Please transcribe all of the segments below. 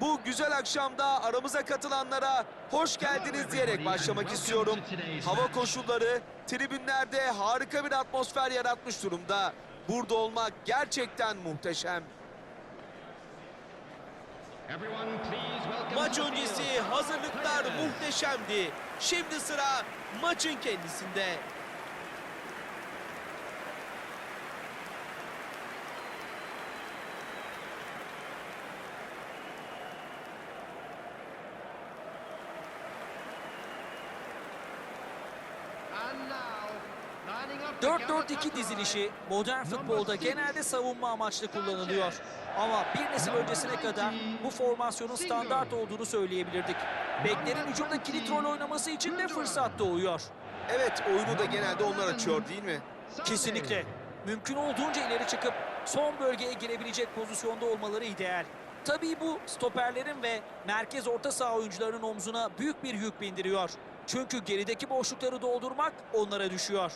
Bu güzel akşamda aramıza katılanlara hoş geldiniz diyerek başlamak istiyorum. Hava koşulları tribünlerde harika bir atmosfer yaratmış durumda. Burada olmak gerçekten muhteşem. Maç öncesi hazırlıklar muhteşemdi. Şimdi sıra maçın kendisinde. 4-4-2 dizilişi modern futbolda genelde savunma amaçlı kullanılıyor. Ama bir nesil öncesine kadar bu formasyonun standart olduğunu söyleyebilirdik. Beklerin hücumda kilit rol oynaması için de fırsat doğuyor. Evet oyunu da genelde onlar açıyor değil mi? Kesinlikle. Mümkün olduğunca ileri çıkıp son bölgeye girebilecek pozisyonda olmaları ideal. Tabii bu stoperlerin ve merkez orta saha oyuncularının omzuna büyük bir yük bindiriyor. Çünkü gerideki boşlukları doldurmak onlara düşüyor.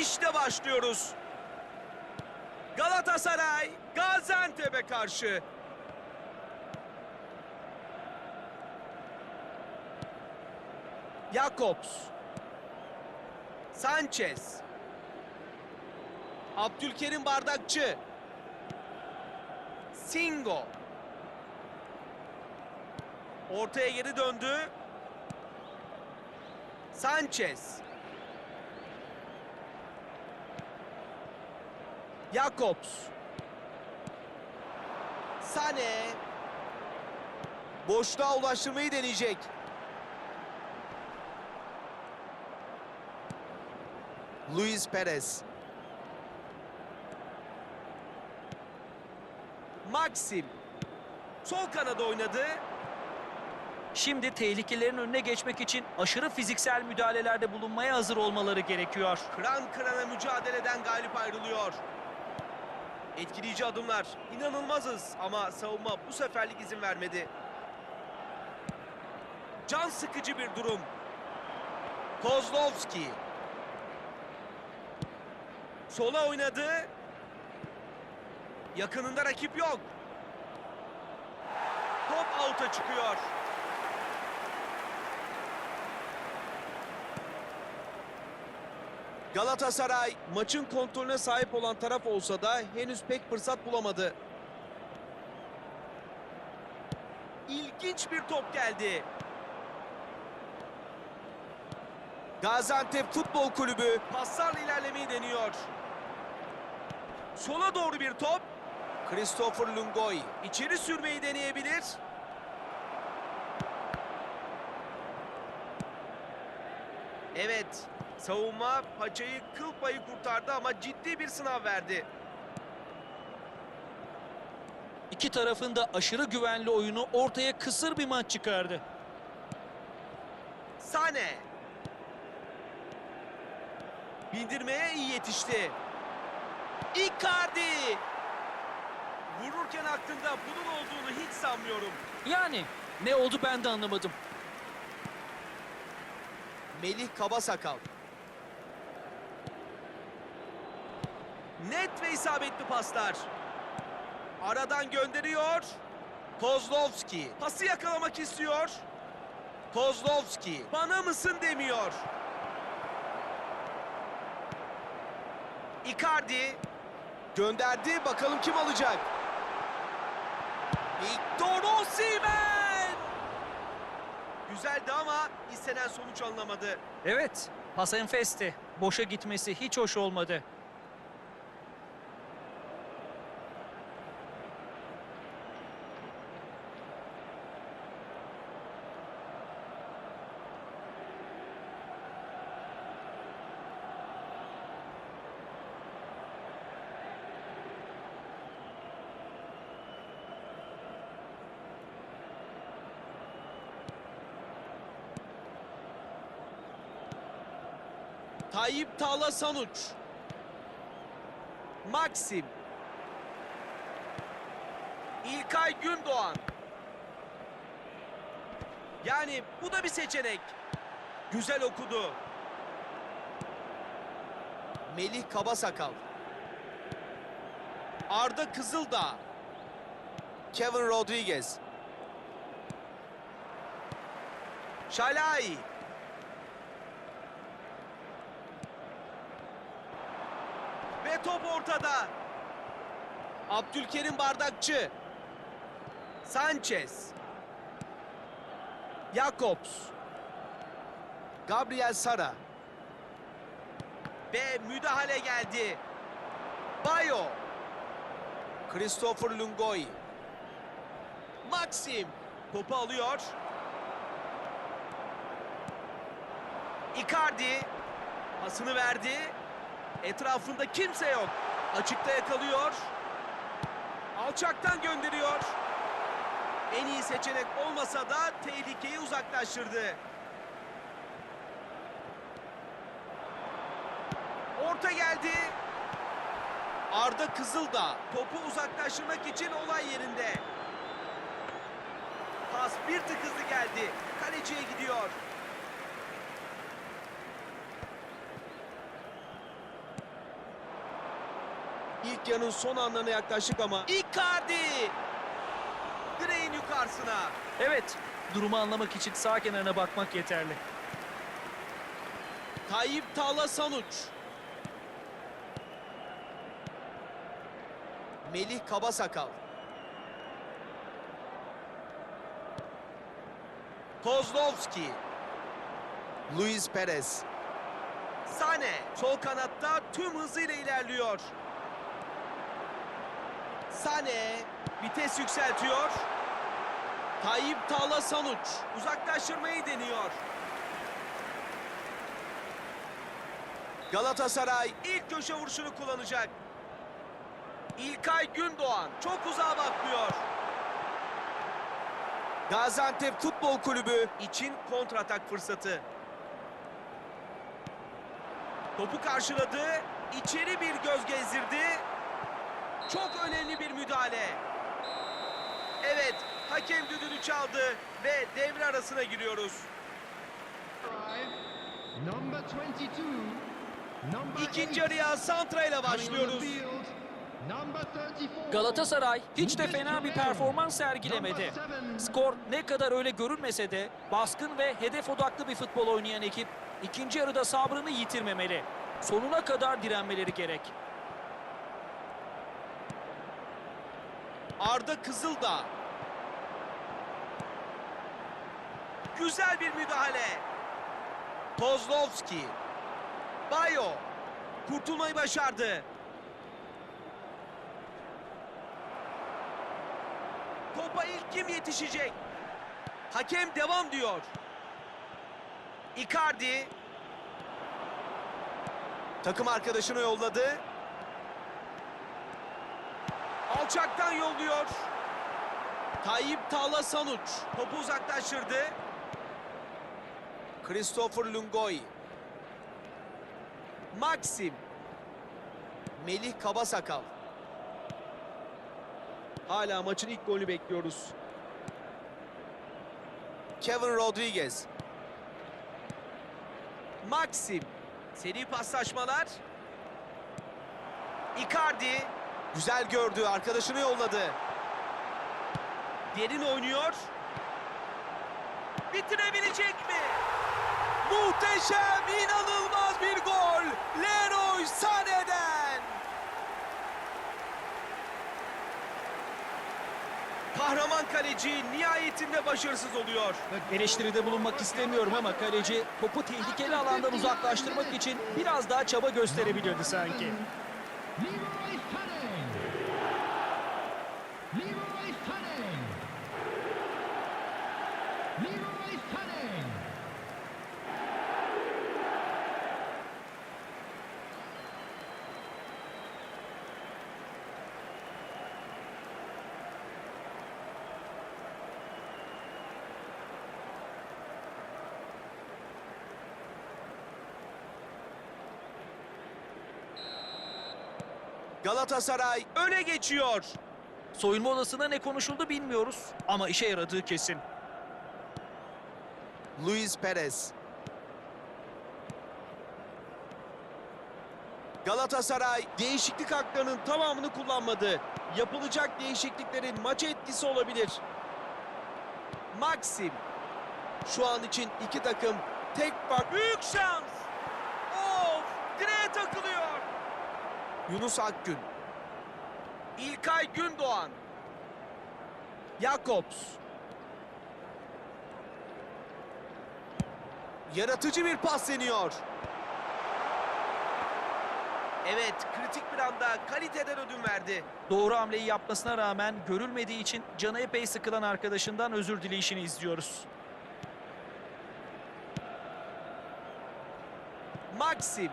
İşte başlıyoruz. Galatasaray Gaziantep'e karşı. Jakobs. Sanchez. Abdülkerim Bardakçı. Singo. Ortaya geri döndü. Sanchez. Jakobs. Sane. Boşluğa ulaştırmayı deneyecek. Luis Perez. Maxim. Sol kanada oynadı. Şimdi tehlikelerin önüne geçmek için aşırı fiziksel müdahalelerde bulunmaya hazır olmaları gerekiyor. Kıran kırana mücadeleden galip ayrılıyor. Etkileyici adımlar. İnanılmazız ama savunma bu seferlik izin vermedi. Can sıkıcı bir durum. Kozlovski. Sola oynadı. Yakınında rakip yok. Top out'a çıkıyor. Galatasaray maçın kontrolüne sahip olan taraf olsa da henüz pek fırsat bulamadı. İlginç bir top geldi. Gaziantep Futbol Kulübü paslarla ilerlemeyi deniyor. Sola doğru bir top. Christopher Lungoy içeri sürmeyi deneyebilir. Evet, savunma paçayı kıl payı kurtardı ama ciddi bir sınav verdi. İki tarafın da aşırı güvenli oyunu ortaya kısır bir maç çıkardı. Sane. Bindirmeye iyi yetişti. Icardi. Vururken aklında bunun olduğunu hiç sanmıyorum. Yani ne oldu ben de anlamadım. Melih Kabasakal. Net ve isabetli paslar. Aradan gönderiyor. Kozlovski. Pası yakalamak istiyor. Kozlovski. Bana mısın demiyor. Icardi. Gönderdi. Bakalım kim alacak. Victor Osimhen. Güzeldi ama istenen sonuç alınamadı. Evet, pas enfesti. Boşa gitmesi hiç hoş olmadı. Tayyip Tala Sanuç. Maxim. İlkay Gündoğan. Yani bu da bir seçenek. Güzel okudu. Melih Kabasakal. Arda Kızıldağ. Kevin Rodriguez. Şalay. Top ortada. Abdülkerim Bardakçı. Sanchez. Jakobs. Gabriel Sara. Ve müdahale geldi. Bayo. Christopher Lungoy. Maxim. Topu alıyor. Icardi. Pasını verdi. Etrafında kimse yok. Açıkta yakalıyor. Alçaktan gönderiyor. En iyi seçenek olmasa da tehlikeyi uzaklaştırdı. Orta geldi. Arda Kızıldağ topu uzaklaştırmak için olay yerinde. Pas bir tık hızlı geldi. Kaleciye gidiyor. İlk yarının son anlarına yaklaştık ama Icardi! Direğin yukarısına. Evet, durumu anlamak için sağ kenarına bakmak yeterli. Tayyip Tala Sanuç. Melih Kabasakal. Kozlovski. Luis Perez. Sane sol kanatta tüm hızıyla ilerliyor. Sane vites yükseltiyor. Tayyip Tala Sanuç uzaklaştırmayı deniyor. Galatasaray ilk köşe vuruşunu kullanacak. İlkay Gündoğan çok uzağa bakmıyor. Gaziantep Futbol Kulübü için kontratak fırsatı. Topu karşıladı, içeri bir göz gezdirdi. Müdahale. Evet, hakem düdüğünü çaldı ve devre arasına giriyoruz. Number 22. Number İkinci 8. araya Santra ile Coming on the başlıyoruz. field, Number 34. Galatasaray hiç de fena bir performans sergilemedi. Skor ne kadar öyle görünmese de baskın ve hedef odaklı bir futbol oynayan ekip ikinci yarıda sabrını yitirmemeli. Sonuna kadar direnmeleri gerek. Arda Kızıldağ. Güzel bir müdahale. Kozlovski. Bayo. Kurtulmayı başardı. Topa ilk kim yetişecek? Hakem devam diyor. Icardi. Takım arkadaşını yolladı. Alçaktan yolluyor. Tayyip Tala Sanuç topu uzaklaştırdı. Christopher Lungoy. Maxim. Melih Kabasakal. Hala maçın ilk golünü bekliyoruz. Kevin Rodriguez. Maxim. Seri paslaşmalar. Icardi. Güzel gördü. Arkadaşını yolladı. Derin oynuyor. Bitirebilecek mi? Muhteşem, inanılmaz bir gol. Leroy Sané'den. Kahraman kaleci nihayetinde başarısız oluyor. Eleştiride bulunmak istemiyorum ama kaleci topu tehlikeli alandan uzaklaştırmak için biraz daha çaba gösterebilirdi sanki. Leroy Sané. Leroy Sané. Leroy Sané. Galatasaray öne geçiyor. Soyunma odasında ne konuşuldu bilmiyoruz ama işe yaradığı kesin. Luis Perez. Galatasaray değişiklik haklarının tamamını kullanmadı. Yapılacak değişikliklerin maça etkisi olabilir. Maxim. Şu an için iki takım tek fark. Büyük şans. Of! Direğe takılıyor. Yunus Akgün. İlkay Gündoğan. Jakobs. Yaratıcı bir pas deniyor. Evet, kritik bir anda kaliteden ödün verdi. Doğru hamleyi yapmasına rağmen görülmediği için canı epey sıkılan arkadaşından özür dileyişini izliyoruz. Maxim.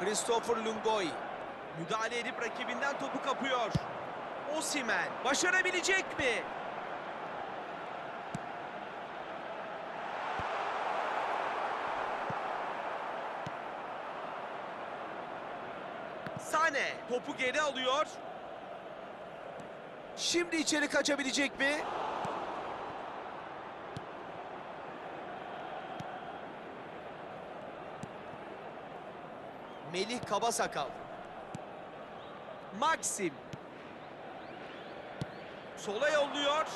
Christopher Lungoy. Müdahale edip rakibinden topu kapıyor. Osimen başarabilecek mi? Sane topu geri alıyor. Şimdi içeri kaçabilecek mi? Melih Kabasakal. Maxim. Sola yolluyor.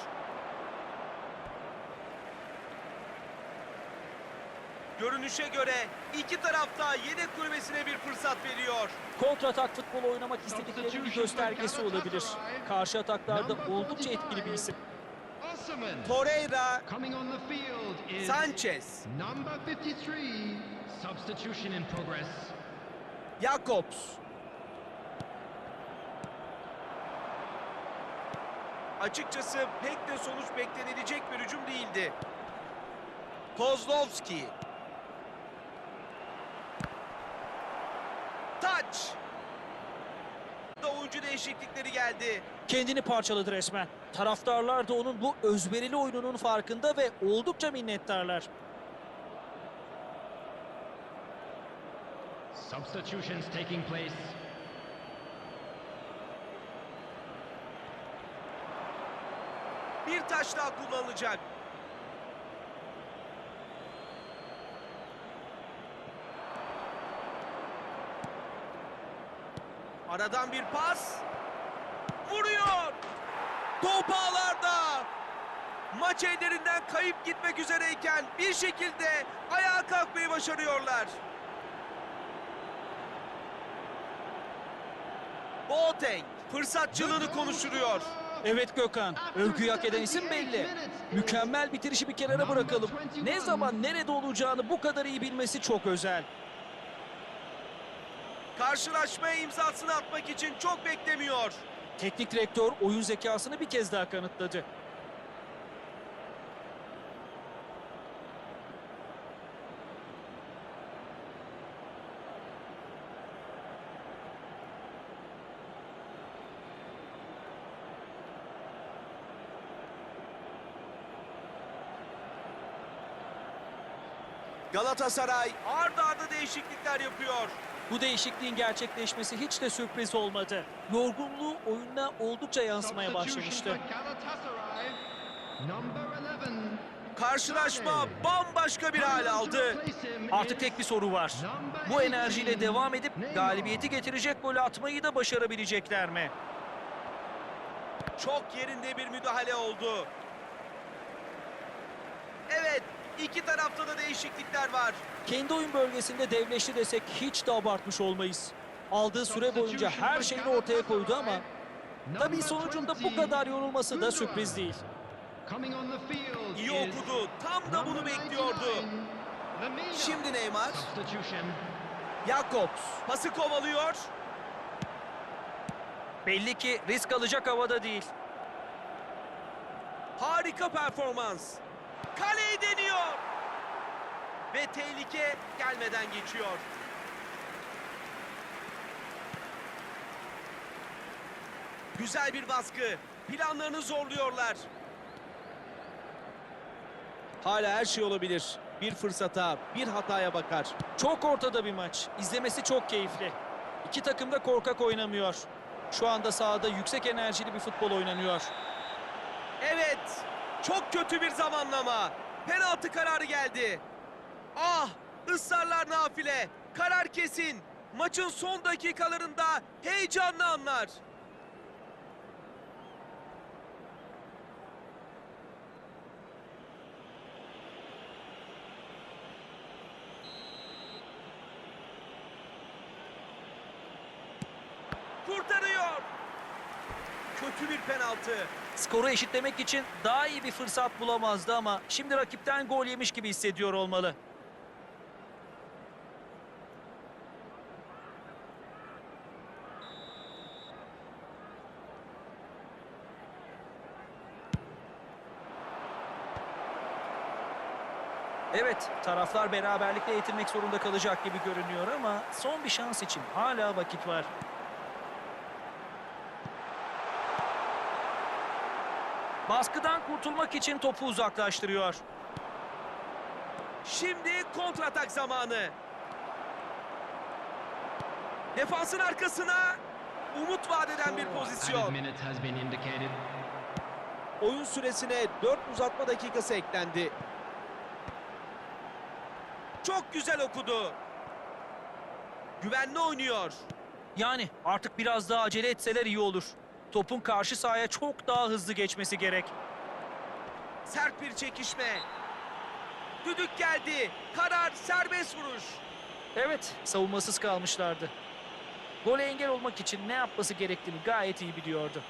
Görünüşe göre iki tarafta yedek kulübesine bir fırsat veriyor. Kontratak futbol oynamak istediklerinin bir göstergesi olabilir. Karşı ataklarda oldukça etkili bir isim. Torreira, Sanchez, number Açıkçası pek de sonuç beklenilecek bir hücum değildi. Kozlovski. Taç. Da oyuncu değişiklikleri geldi. Kendini parçaladı resmen. Taraftarlar da onun bu özverili oyununun farkında ve oldukça minnettarlar. Substitutions taking place. Bir taş daha kullanılacak. Aradan bir pas. Vuruyor. Top ağlarda. Maç ellerinden kayıp gitmek üzereyken bir şekilde ayağa kalkmayı başarıyorlar. Boateng fırsatçılığını konuşturuyor. Evet Gökhan, övgüyü hak eden isim belli. Mükemmel bitirişi bir kenara bırakalım. Ne zaman nerede olacağını bu kadar iyi bilmesi çok özel. Karşılaşmaya imzasını atmak için çok beklemiyor. Teknik direktör oyun zekasını bir kez daha kanıtladı. Galatasaray arda arda değişiklikler yapıyor. Bu değişikliğin gerçekleşmesi hiç de sürpriz olmadı. Yorgunluğu oyuna oldukça yansımaya başlamıştı. for Galatasaray. Number 11. Karşılaşma bambaşka bir hal aldı. Artık tek bir soru var. Bu enerjiyle devam edip galibiyeti getirecek gol atmayı da başarabilecekler mi? Çok yerinde bir müdahale oldu. İki tarafta da değişiklikler var. Kendi oyun bölgesinde devleşti desek hiç de abartmış olmayız. Aldığı süre boyunca her şeyini ortaya koydu ama tabii sonucunda bu kadar yorulması da sürpriz değil. İyi okudu. Tam da bunu bekliyordu. 99, Lemina. Şimdi Neymar. Jakobs pası kovalıyor. Belli ki risk alacak havada değil. Harika performans. Kaleyi deniyor. Ve tehlike gelmeden geçiyor. Güzel bir baskı. Planlarını zorluyorlar. Hala her şey olabilir. Bir fırsata, bir hataya bakar. Çok ortada bir maç. İzlemesi çok keyifli. İki takım da korkak oynamıyor. Şu anda sahada yüksek enerjili bir futbol oynanıyor. Evet, çok kötü bir zamanlama. Penaltı kararı geldi. Ah, ısrarlar nafile. Karar kesin. Maçın son dakikalarında heyecanlı anlar. Kurtarıyor. Kötü bir penaltı. Skoru eşitlemek için daha iyi bir fırsat bulamazdı ama şimdi rakipten gol yemiş gibi hissediyor olmalı. Evet, taraflar beraberlikle yetinmek zorunda kalacak gibi görünüyor ama son bir şans için hala vakit var. Baskıdan kurtulmak için topu uzaklaştırıyor. Şimdi kontratak zamanı. Defansın arkasına umut vadeden bir pozisyon. Oyun süresine 4 uzatma dakikası eklendi. Çok güzel okudu. Güvenli oynuyor. Yani artık biraz daha acele etseler iyi olur. Topun karşı sahaya çok daha hızlı geçmesi gerek. Sert bir çekişme. Düdük geldi. Karar serbest vuruş. Evet, savunmasız kalmışlardı. Gole engel olmak için ne yapması gerektiğini gayet iyi biliyordu.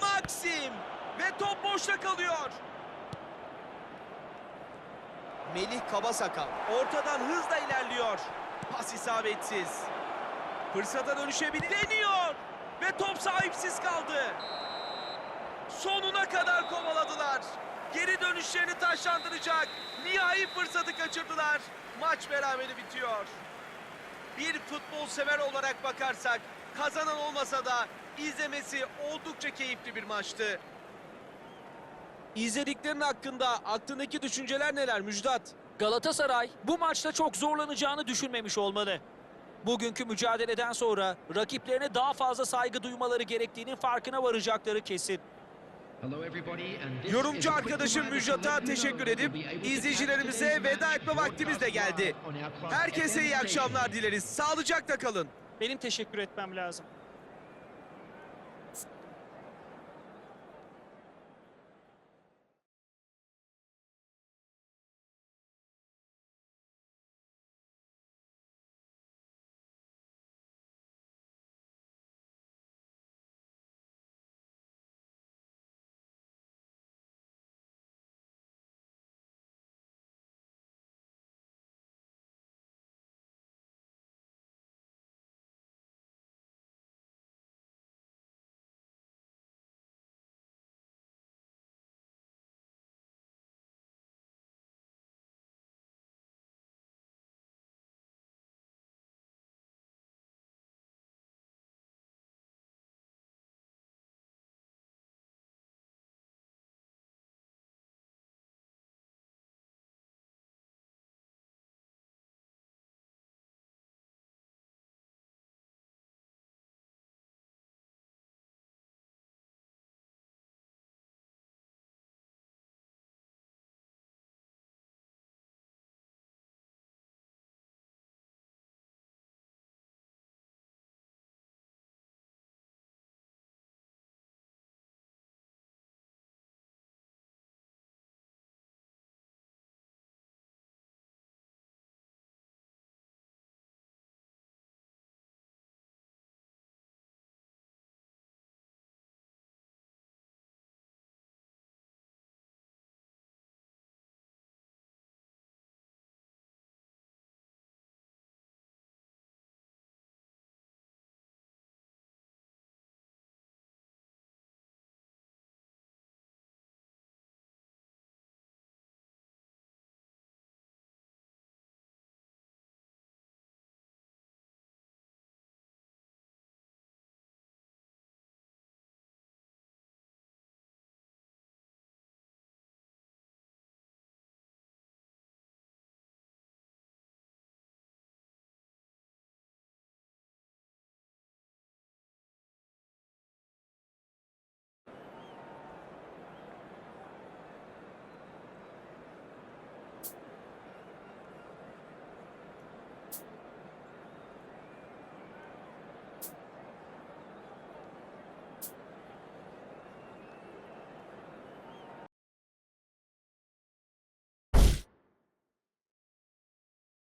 Maxim ve kalıyor. Melih Kabasakal ortadan hızla ilerliyor. Pas isabetsiz. Fırsata dönüşebilir. Deniyor ve top sahipsiz kaldı. Sonuna kadar kovaladılar. Geri dönüşlerini taşlandıracak. Nihai fırsatı kaçırdılar. Maç berabere bitiyor. Bir futbol sever olarak bakarsak kazanan olmasa da izlemesi oldukça keyifli bir maçtı. İzlediklerin hakkında aklındaki düşünceler neler Müjdat? Galatasaray bu maçta çok zorlanacağını düşünmemiş olmalı. Bugünkü mücadeleden sonra rakiplerine daha fazla saygı duymaları gerektiğinin farkına varacakları kesin. Yorumcu arkadaşım Müjdat'a teşekkür edip izleyicilerimize veda etme vaktimiz de geldi. Herkese iyi akşamlar dileriz. Sağlıcakla kalın. Benim teşekkür etmem lazım.